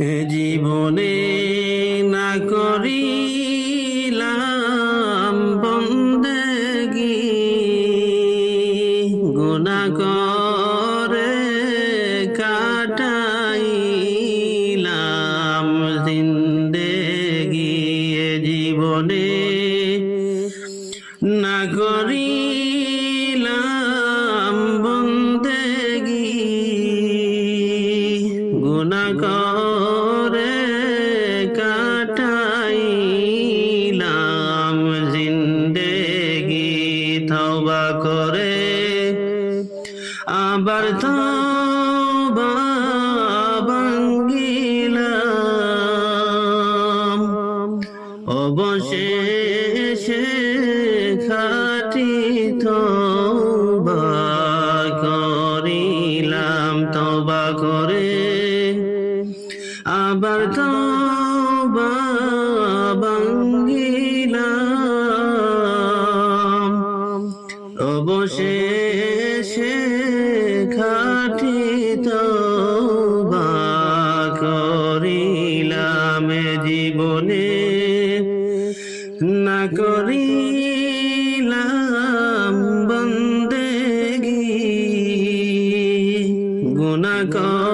জীবনে না করিলাম। তওবা করে আবার তওবা ভাঙ্গিলাম। অবশেষে খাটি তওবা করিলাম তওবা করে আবার তওবা ভাঙ্গিলাম। অবশেষে খাটি তওবা করিলাম জীবনে। না করিলাম বন্দেগি গুণা করে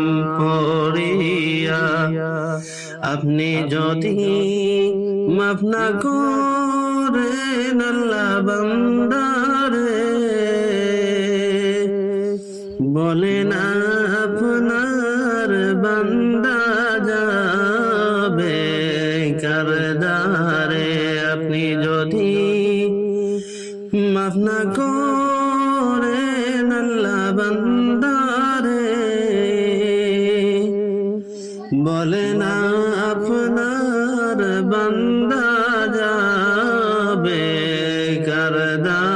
রইলাম পড়িয়া আপনি যদি মাফ না করেন আল্লাহ বান্দারে, বলেন আপনার বান্দা যাবে কারদারে, আপনি যদি মাফ না করেন আল্লাহ বান্দারে বলেন আপনার বান্দা যাবে কারদারে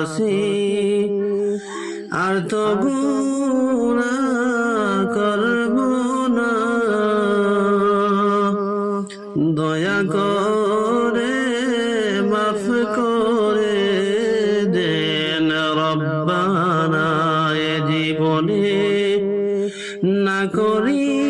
করছি আর তো করব না দয়া করে মাফ করে দেন রব্বানা, এ জীবনে না করি